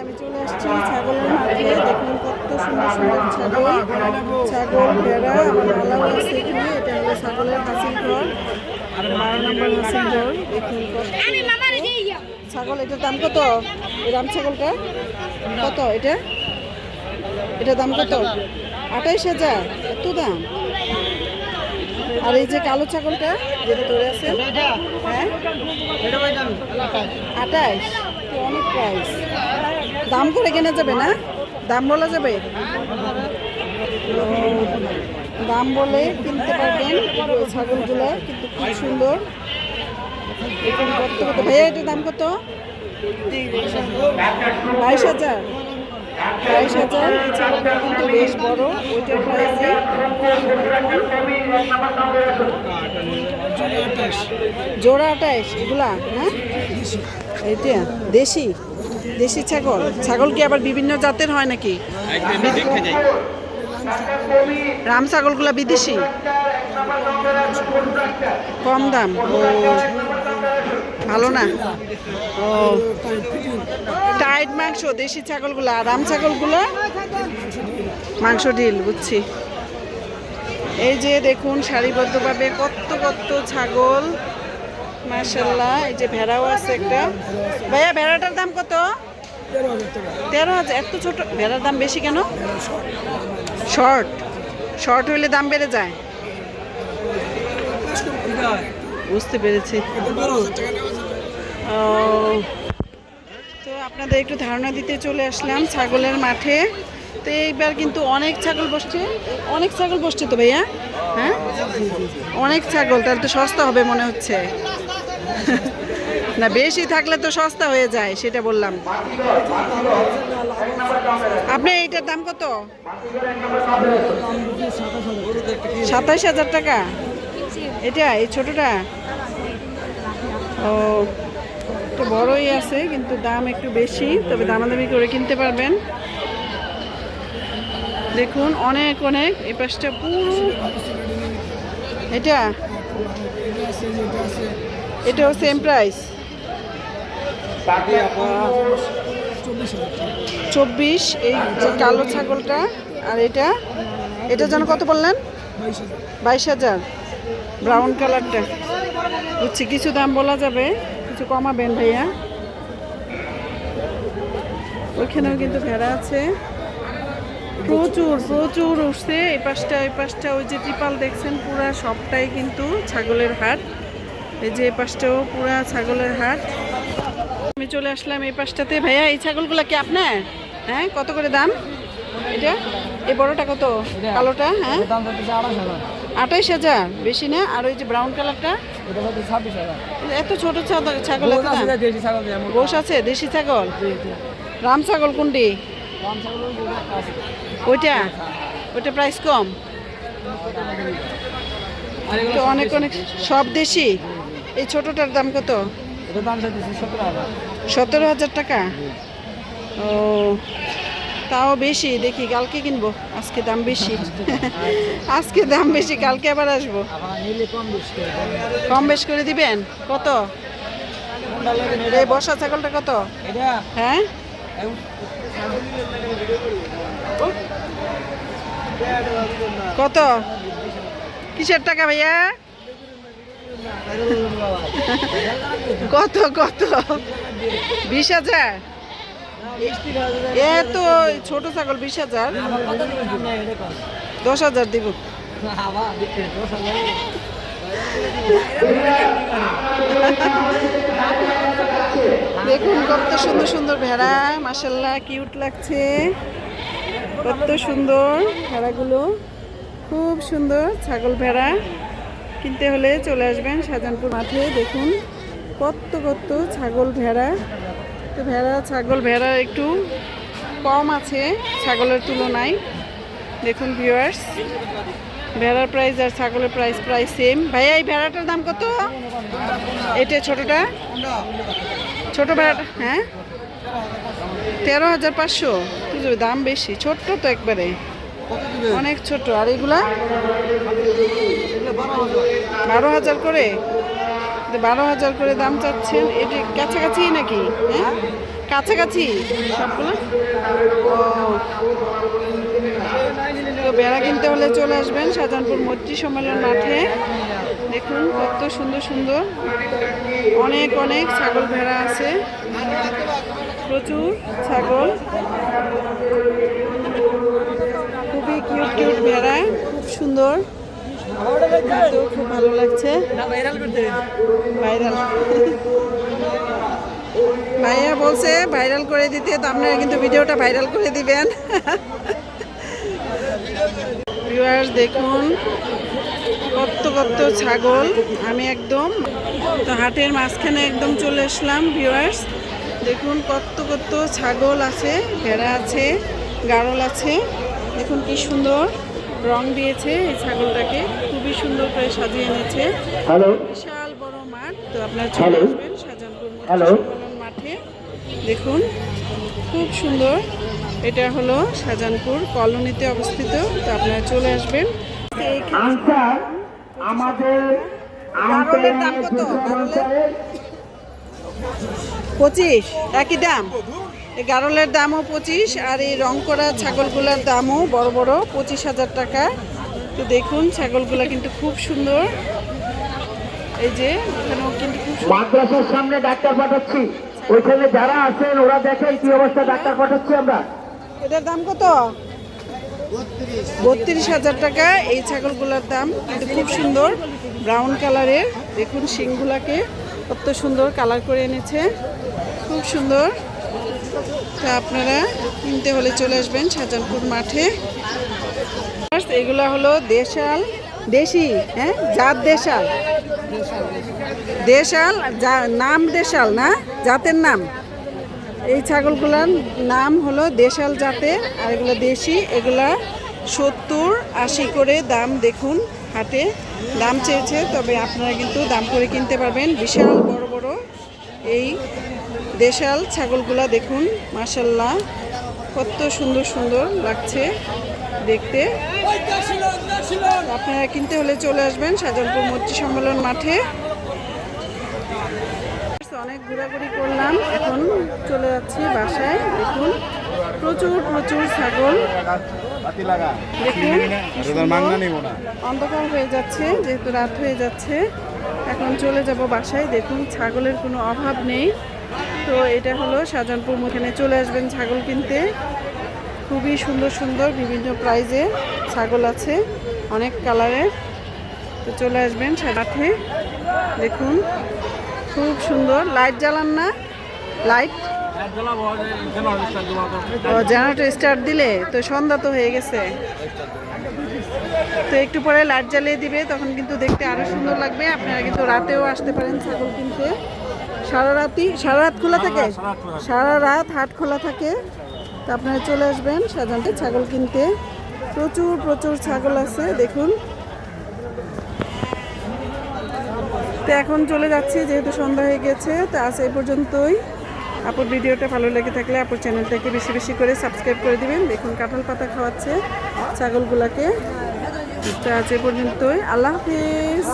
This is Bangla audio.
আমি চলে আসছি ছাগলের মাঠে দেখুন কত সুন্দর সুন্দর ছাগল। ছাগল, ভেড়া মালাও আছে এখানে। এটা হলো ছাগলের হাসিল ঘর। বারো নম্বর হাসিল ঘর। দেখুন ছাগল, এটার দাম কত? এই রাম ছাগলটা? কত এটা? এটার দাম কত? আঠাইশ হাজার। এত দাম। আর এই যে কালো ছাগলটা যেটা ধরে আছে হ্যাঁ? আঠাইশ। অনেক প্রাইস দাম করে কেনা যাবে না? দাম বলা যাবে? দাম বলে কিনতে পারবেন পুরো ছাগলগুলো, কিন্তু খুব সুন্দর। ভাইয়া, এটার দাম কত? বাইশ হাজার। বাইশ হাজার কিন্তু বেশ বড়, ওইটার প্রাইসে জোড়া আঠাইশ এগুলা হ্যাঁ এটা দেশি? দেশি ছাগল? ছাগল কি আবার বিভিন্ন জাতের হয় নাকি? রাম ছাগলগুলা বিদেশি? কম দাম। ভালো না? ও, টাইট মাংস, দেশি ছাগলগুলা। রাম ছাগলগুলো? মাংস ডিল, বুঝছি। এই যে দেখুন, সারিবদ্ধভাবে কত কত ছাগল। মার্শাল্লাহ এই যে ভেড়াও আছে একটা। ভাইয়া, ভেড়াটার দাম কত? তেরো হাজার এত ছোট ভেড়ার দাম বেশি কেন? শর্ট শর্ট হইলে দাম বেড়ে যায়। বুঝতে পেরেছি। তো আপনাদের একটু ধারণা দিতে চলে আসলাম ছাগলের মাঠে। তো এইবার কিন্তু অনেক ছাগল বসছে। অনেক ছাগল বসছে তো ভাইয়া? হ্যাঁ? অনেক ছাগল তাহলে তো সস্তা হবে মনে হচ্ছে। না, বেশি থাকলে তো সস্তা হয়ে যায়, সেটা বললাম। আপনি এইটার দাম কত? সাতাইশ হাজার টাকা। এটা, এই ছোটটা? ও, একটু বড়ই আছে, কিন্তু দাম একটু বেশি, তবে দামাদামি করে কিনতে পারবেন। দেখুন, অনেক অনেক, এই পাশটা পুরো এটা? এটাও সেম প্রাইস চব্বিশ, এই যে কালো ছাগলটা আর এটা এটা যেন কত বললেন? বাইশ হাজার। ব্রাউন কালারটা বুঝছি, কিছু দাম বলা যাবে, কিছু কমাবেন ভাইয়া। ওইখানেও কিন্তু ভেড়া আছে। প্রচুর প্রচুর উঠছে। এই পাশটা এই পাশটা, ওই যে ত্রিপাল দেখছেন, পুরা সবটাই কিন্তু ছাগলের হাট। এই যে এই পাশটাও পুরা ছাগলের হাট। চলে আসলাম এই পাশটাতে। ভাইয়া এই ছাগলগুলো কি আপনার? হ্যাঁ কত করে দাম? এটা? এই বড়টা কত? কালোটা? হ্যাঁ? আঠাইশ হাজার। বেশি না? আর ওই যে ব্রাউন কালারটা এত ছোট ছাগল- দাম? গোশ আছে দেশি ছাগল? রাম ছাগল কোনটি? ওইটা? ওইটা প্রাইস কম? তো অনেক অনেক সব দেশি? এই ছোটটার দাম কত? সতেরো হাজার টাকা? ও, তাও বেশি? দেখি, কালকে কিনবো। আজকে দাম বেশি। আজকে দাম বেশি, কালকে আবার আসব। কম বেশ করে দিবেন? কত? এই বর্ষা ছাগলটা কত? হ্যাঁ? কত? কিসের টাকা ভাইয়া? কত কত? বিশ হাজার? এ তো ছোট ছাগল বিশ হাজার। দশ হাজার দিব। দেখুন কত সুন্দর সুন্দর ভেড়া। মাসাল্লাহ কিউট লাগছে। কত সুন্দর ভেড়াগুলো। খুব সুন্দর ছাগল ভেড়া। কিনতে হলে চলে আসবেন শাহজাহানপুর মাঠে। দেখুন কত কত ছাগল ভেড়া। তো ভেড়া, ছাগল ভেড়া একটু কম আছে ছাগলের তুলনায়। দেখুন ভিউয়ার্স ভেড়ার প্রাইস আর ছাগলের প্রাইস প্রায় সেম ভাইয়া, এই ভেড়াটার দাম কত? এটা ছোটটা? ছোট ভেড়াটা হ্যাঁ? তেরো হাজার পাঁচশো। দাম বেশি। ছোট্ট তো একবারে। অনেক ছোট। আর এগুলা? বারো হাজার করে? বারো হাজার করে দাম চাচ্ছেন। এটি কাছাকাছি নাকি? হ্যাঁ? কাছাকাছি সবগুলো? তো বেড়া কিনতে হলে চলে আসবেন শাহজাহানপুর মৈত্রী সম্মেলন মাঠে। দেখুন কত সুন্দর সুন্দর। অনেক অনেক ছাগল ভেড়া আছে। প্রচুর ছাগল। খুবই কিউট কিউট ভেড়া, খুব সুন্দর। খুব ভালো লাগছে ভাইয়া বলছে ভাইরাল করে দিতে, তো আপনারা কিন্তু ভিডিওটা ভাইরাল করে দিবেন। দেখুন কত কত ছাগল, আমি একদম, তো হাটের মাঝখানে একদম চলে আসলাম ভিউয়ার্স দেখুন কত কত ছাগল আছে, ভেড়া আছে গাড়ল আছে। দেখুন কি সুন্দর রং দিয়েছে এই ছাগলটাকে। খুবই সুন্দর করে সাজিয়ে এনেছে। হ্যালো বিশাল বড় মাঠ তো আপনারা চলে আসবেন শাহজাহানপুর? সম্মেলন মাঠে। দেখুন খুব সুন্দর। এটা হলো শাহজাহানপুর কলোনিতে অবস্থিত তো আপনারা চলে আসবেন। আমাদের গারলের দাম কত? পঁচিশ একই দাম। এই গারলের দামও পঁচিশ আর এই রং করা ছাগলগুলোর দামও বড় বড় পঁচিশ হাজার টাকা। তো দেখুন ছাগলগুলো কিন্তু খুব সুন্দর। এই যে এখানেও কিন্তু খুব মাদ্রাসার সামনে ডাক্তার পাঠাচ্ছি। ওইখানে যারা আছেন ওরা দেখেন কি অবস্থা ডাক্তার পাঠাচ্ছি আমরা। এটার দাম কত? বত্রিশ হাজার টাকা। এই ছাগলগুলোর দাম কিন্তু খুব সুন্দর। ব্রাউন কালারের। দেখুন শিংগুলাকে কত সুন্দর কালার করে এনেছে। খুব সুন্দর। তা আপনারা কিনতে হলে চলে আসবেন শাহজাহানপুর মাঠে। এগুলো হলো দেশাল, দেশি হ্যাঁ? জাত দেশাল। দেশাল নাম দেশাল, না? জাতের নাম। এই ছাগলগুলোর নাম হলো দেশাল জাতের আর এগুলো দেশি, এগুলা সত্তর আশি করে দাম দেখুন হাটে। দাম চেয়েছে, তবে আপনারা কিন্তু দাম করে কিনতে পারবেন। বিশাল, বড় বড় এই দেশাল ছাগলগুলা দেখুন মাসাল্লাহ কত সুন্দর সুন্দর লাগছে দেখতে। আপনারা কিনতে হলে চলে আসবেন শাহজাহানপুর মৈত্রী সম্মেলন মাঠে। অনেক ঘোরাঘুরি করলাম এখন চলে যাচ্ছি বাসায়। দেখুন প্রচুর প্রচুর ছাগল। দেখুন অন্ধকার হয়ে যাচ্ছে যেহেতু রাত হয়ে যাচ্ছে। এখন চলে যাব বাসায়। দেখুন ছাগলের কোনো অভাব নেই। তো এটা হলো শাহজাহানপুর এখানে চলে আসবেন ছাগল কিনতে। খুবই সুন্দর সুন্দর বিভিন্ন প্রাইজে ছাগল আছে, অনেক কালারের। তো চলে আসবেন সাথে। দেখুন, খুব সুন্দর। লাইট জ্বালান না? লাইট? ও জেনারেটর স্টার্ট দিলে? তো সন্ধ্যা তো হয়ে গেছে। তো একটু পরে লাইট জ্বালিয়ে দিবে, তখন কিন্তু দেখতে আরও সুন্দর লাগবে। আপনারা কিন্তু রাতেও আসতে পারেন ছাগল কিনতে। সারা রাতই সারা রাত খোলা থাকে? সারা রাত হাট খোলা থাকে। তো আপনারা চলে আসবেন সাধারণত ছাগল কিনতে। প্রচুর প্রচুর ছাগল আছে দেখুন। তো এখন চলে যাচ্ছি যেহেতু সন্ধ্যা হয়ে গেছে তো আজ এই পর্যন্তই। আপুর ভিডিওটা ভালো লেগে থাকলে আপুর চ্যানেলটাকে বেশি বেশি করে সাবস্ক্রাইব করে দিবেন। দেখুন কাঁঠাল পাতা খাওয়াচ্ছে ছাগলগুলাকে। তো আজ এ পর্যন্তই। আল্লাহ হাফিজ।